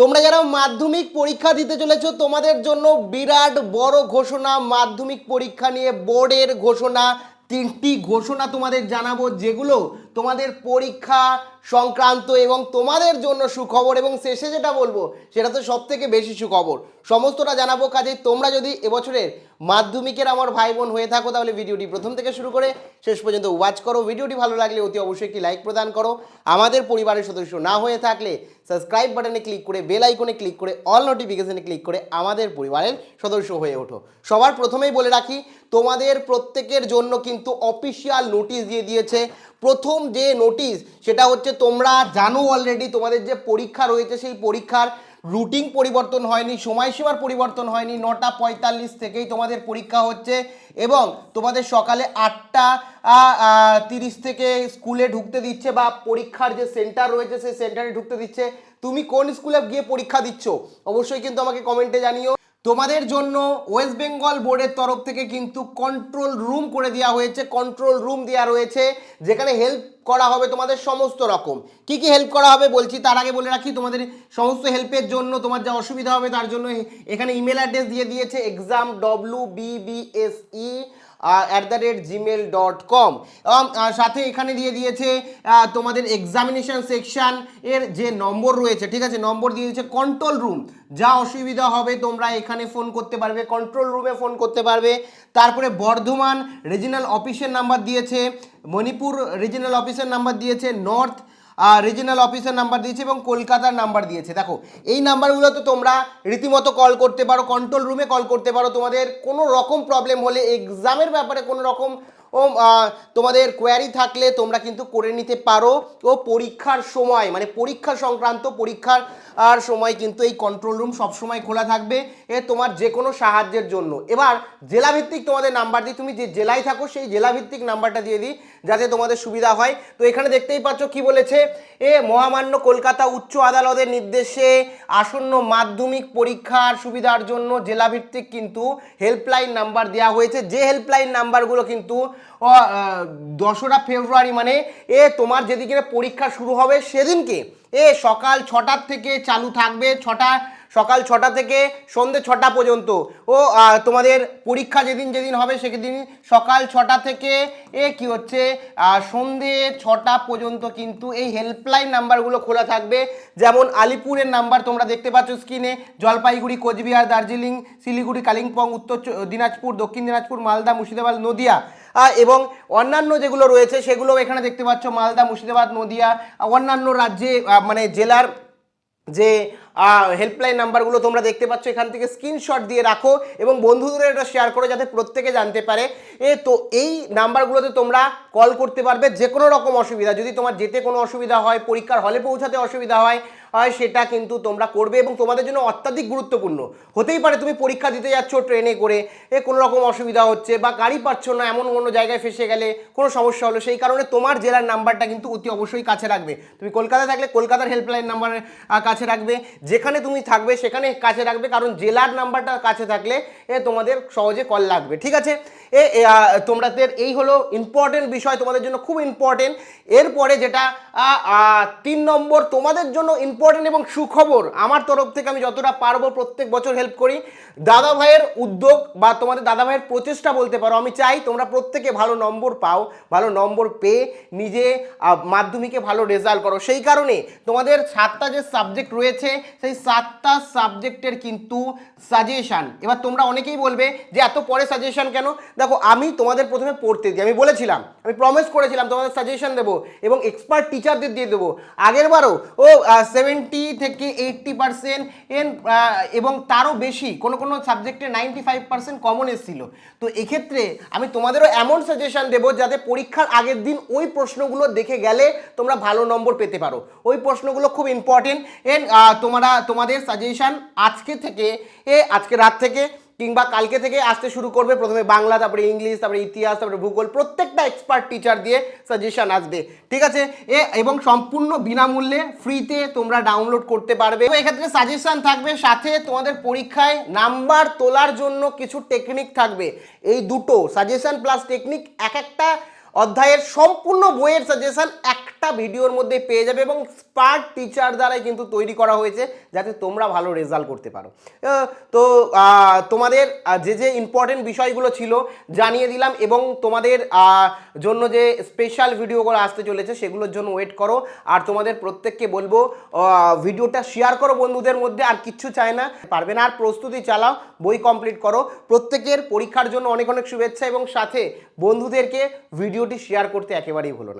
তোমরা যারা মাধ্যমিক পরীক্ষা দিতে চলেছ, তোমাদের জন্য বিরাট বড় ঘোষণা। মাধ্যমিক পরীক্ষা নিয়ে বোর্ডের ঘোষণা। তিনটি ঘোষণা তোমাদের জানাব, যেগুলো তোমাদের পরীক্ষা সংক্রান্ত এবং তোমাদের জন্য সুখবর এবং শেষে যেটা বলব, সেটা তো সব থেকে বেশি সুখবর। সমস্তটা জানাব কাজে তোমরা যদি এবছরের মাধ্যমিকের আমার ভাই বোন হয়ে থাকো, তাহলে ভিডিওটি প্রথম থেকে শুরু করে শেষ পর্যন্ত ওয়াচ করো। ভিডিওটি ভালো লাগলে অতি অবশ্যই একটি লাইক প্রদান করো। আমাদের পরিবারের সদস্য না হয়ে থাকলে সাবস্ক্রাইব বাটনে ক্লিক করে বেল আইকনে ক্লিক করে অল নোটিফিকেশনে ক্লিক করে আমাদের পরিবারের সদস্য হয়ে ওঠো। সবার প্রথমেই বলে রাখি, তোমাদের প্রত্যেকের জন্য কিন্তু অফিসিয়াল নোটিশ দিয়ে দিয়েছে। প্রথম যে নোটিশ সেটা হচ্ছে তোমরা জানো অলরেডি তোমাদের যে পরীক্ষা রয়েছে, সেই পরীক্ষার রুটিন পরিবর্তন হয়নি, সময়সীমার পরিবর্তন হয়নি, নটা পঁয়তাল্লিশ থেকেই তোমাদের পরীক্ষা হচ্ছে এবং তোমাদের সকালে আটটা তিরিশ থেকে স্কুলে ঢুকতে দিচ্ছে বা পরীক্ষার যে সেন্টার রয়েছে, সেই সেন্টারে ঢুকতে দিচ্ছে। তুমি কোন স্কুলে গিয়ে পরীক্ষা দিচ্ছ? অবশ্যই কিন্তু আমাকে কমেন্টে জানিও। তোমাদের জন্য ওয়েস্ট বেঙ্গল বোর্ডের তরফ থেকে কিন্তু কন্ট্রোল রুম করে দেওয়া হয়েছে কন্ট্রোল রুম দেওয়া রয়েছে, যেখানে হেল্প করা হবে তোমাদের সমস্ত রকম। কি কি হেল্প করা হবে বলছি, তার আগে বলে রাখি, তোমাদের সমস্ত হেল্পের জন্য তোমার যা অসুবিধা হবে তার জন্য এখানে ইমেল অ্যাড্রেস দিয়ে দিয়েছে exam W BBSE at the rate Gmail dot com সাথে এখানে দিয়ে দিয়েছে তোমাদের এক্সামিনেশন সেকশন এর যে নম্বর রয়েছে, ঠিক আছে, নম্বর দিয়ে দিয়েছে কন্ট্রোল রুম যা অসুবিধা হবে, তোমরা এখানে ফোন করতে পারবে কন্ট্রোল রুমে ফোন করতে পারবে। তারপরে বর্ধমান রিজিনাল অফিসের নাম্বার দিয়েছে, মণিপুর রিজিনাল অফিসের নাম্বার দিয়েছে নর্থ রিজিনাল অফিসের নাম্বার দিয়েছে এবং কলকাতার নাম্বার দিয়েছে। দেখো, এই নাম্বারগুলো তো তোমরা রীতিমতো কল করতে পারো কন্ট্রোল রুমে কল করতে পারো। তোমাদের কোনো রকম প্রবলেম হলে এক্সামের ব্যাপারে কোনো রকম ও তোমাদের কোয়ারি থাকলে তোমরা কিন্তু করে নিতে পারো। ও, পরীক্ষার সময় মানে পরীক্ষা সংক্রান্ত পরীক্ষার, আর সময় কিন্তু এই কন্ট্রোল রুম সবসময় খোলা থাকবে, এ তোমার যে কোনো সাহায্যের জন্য। এবার, জেলাভিত্তিক তোমাদের নাম্বার দিই তুমি যে জেলায় থাকো, সেই জেলাভিত্তিক নাম্বারটা দিয়ে দিই, যাতে তোমাদের সুবিধা হয়। তো এখানে দেখতেই পাচ্ছ কি বলেছে? এ, মহামান্য কলকাতা উচ্চ আদালতের নির্দেশে আসন্ন মাধ্যমিক পরীক্ষার সুবিধার জন্য জেলাভিত্তিক কিন্তু হেল্পলাইন নাম্বার দেওয়া হয়েছে। যে হেল্পলাইন নাম্বারগুলো কিন্তু দোসরা ফেব্রুয়ারি মানে এ তোমার যেদিকে পরীক্ষা শুরু হবে সেদিনকে। এ সকাল ছটার থেকে চালু থাকবে ছটা, সকাল ছটা থেকে সন্ধে ছটা পর্যন্ত। ও তোমাদের পরীক্ষা যেদিন যেদিন হবে সেদিন সকাল ছটা থেকে, এ কি হচ্ছে সন্ধে ছটা পর্যন্ত কিন্তু এই হেল্পলাইন নাম্বারগুলো খোলা থাকবে। যেমন আলিপুরের নাম্বার তোমরা দেখতে পাচ্ছ স্ক্রিনে জলপাইগুড়ি, কোচবিহার, দার্জিলিং, শিলিগুড়ি, কালিম্পং, উত্তর দিনাজপুর, দক্ষিণ দিনাজপুর, মালদা, মুর্শিদাবাদ, নদিয়া। এবং অন্যান্য যেগুলো রয়েছে সেগুলো এখানে দেখতে পাচ্ছ, মালদা, মুর্শিদাবাদ, নদিয়া, অন্যান্য রাজ্যে মানে জেলার যে হেল্পলাইন নাম্বারগুলো তোমরা দেখতে পাচ্ছ, এখান থেকে স্ক্রিনশট দিয়ে রাখো এবং বন্ধুদের এটা শেয়ার করো যাতে প্রত্যেকে জানতে পারে। এ, তো এই নাম্বারগুলোতে তোমরা কল করতে পারবে যে কোনো রকম অসুবিধা। যদি তোমার যেতে কোনো অসুবিধা হয়, পরীক্ষার হলে পৌঁছাতে অসুবিধা হয় হয় সেটা কিন্তু তোমরা করবে এবং তোমাদের জন্য অত্যাধিক গুরুত্বপূর্ণ। হতেই পারে তুমি পরীক্ষা দিতে যাচ্ছ ট্রেনে করে, এ, কোনো রকম অসুবিধা হচ্ছে বা গাড়ি পাচ্ছ না, এমন কোনো জায়গায় ফেসে গেলে কোনো সমস্যা হলো, সেই কারণে তোমার জেলার নাম্বারটা কিন্তু অতি অবশ্যই কাছে রাখবে। তুমি কলকাতায় থাকলে কলকাতার হেল্পলাইন নাম্বারের কাছে রাখবে। যেখানে তুমি থাকবে সেখানে কাছে রাখবে, কারণ জেলার নাম্বারটা কাছে থাকলে, এ তোমাদের সহজে কল লাগবে, ঠিক আছে? এ তোমাদের এই হলো ইম্পর্টেন্ট বিষয়, তোমাদের জন্য খুব ইম্পর্টেন্ট এরপরে যেটা তিন নম্বর, তোমাদের জন্য ইম্পর্টেন্ট এবং সুখবর। আমার তরফ থেকে আমি যতটা পারব প্রত্যেক বছর হেল্প করি। দাদা ভাইয়ের উদ্যোগ বা তোমাদের দাদা ভাইয়ের প্রচেষ্টা বলতে পারো, আমি চাই তোমরা প্রত্যেকে ভালো নম্বর পাও, ভালো নম্বর পেয়ে নিজে মাধ্যমিকে ভালো রেজাল্ট করো। সেই কারণে তোমাদের সাতটা যে সাবজেক্ট রয়েছে, সেই সাতটা সাবজেক্টের কিন্তু সাজেশান এবার তোমরা অনেকেই বলবে যে, এত পরে সাজেশান কেন? দেখো, আমি তোমাদের প্রথমে পড়তে দিই, আমি বলেছিলাম, আমি প্রমিস করেছিলাম, তোমাদের সাজেশন দেবো এবং এক্সপার্ট টিচারদের দিয়ে দেবো। আগের বারও, ও সেভেন্টি থেকে এইট্টি পার্সেন্ট এবং তারও বেশি, কোনো কোনো সাবজেক্টে নাইনটি ফাইভ পার্সেন্ট কমন এসেছিল। তো এক্ষেত্রে আমি তোমাদেরও এমন সাজেশন দেবো যাতে পরীক্ষার আগের দিন ওই প্রশ্নগুলো দেখে গেলে তোমরা ভালো নম্বর পেতে পারো। ওই প্রশ্নগুলো খুব ইম্পর্টেন্ট এন তোমরা, তোমাদের সাজেশন আজকে থেকে, এ, আজকে রাত থেকে কিংবা কালকে থেকে আসতে শুরু করবে। প্রথমে বাংলা, তারপরে ইংলিশ, তারপরে ইতিহাস, তারপরে ভূগোল, প্রত্যেকটা এক্সপার্ট টিচার দিয়ে সাজেশান আসবে। ঠিক আছে? এ এবং সম্পূর্ণ বিনামূল্যে ফ্রিতে তোমরা ডাউনলোড করতে পারবে। তো এক্ষেত্রে সাজেশান থাকবে, সাথে তোমাদের পরীক্ষায় নাম্বার তোলার জন্য কিছু টেকনিক থাকবে। এই দুটো সাজেশান প্লাস টেকনিক এক একটা অধ্যায়ের সম্পূর্ণ বইয়ের সাজেশন একটা ভিডিওর মধ্যে পেয়ে যাবে এবং স্পার্ট টিচার দ্বারাই কিন্তু তৈরি করা হয়েছে যাতে তোমরা ভালো রেজাল্ট করতে পারো। তো তোমাদের যে যে ইম্পর্টেন্ট বিষয়গুলো ছিল জানিয়ে দিলাম এবং তোমাদের জন্য যে স্পেশাল ভিডিওগুলো আসতে চলেছে সেগুলোর জন্য ওয়েট করো। আর তোমাদের প্রত্যেককে বলব ভিডিওটা শেয়ার করো বন্ধুদের মধ্যে, আর কিচ্ছু চায় না। পারবে না, আর প্রস্তুতি চালাও, বই কমপ্লিট করো। প্রত্যেকের পরীক্ষার জন্য অনেক অনেক শুভেচ্ছা এবং সাথে বন্ধুদেরকে ভিডিওটি শেয়ার করতে একেবারেই ভুলো না।